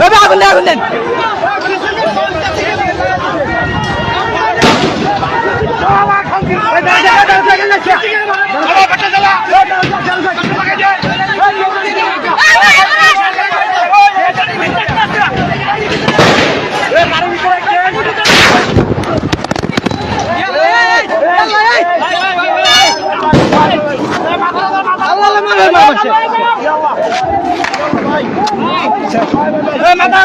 বাবা আগুন দেন আগুন দেন মাথা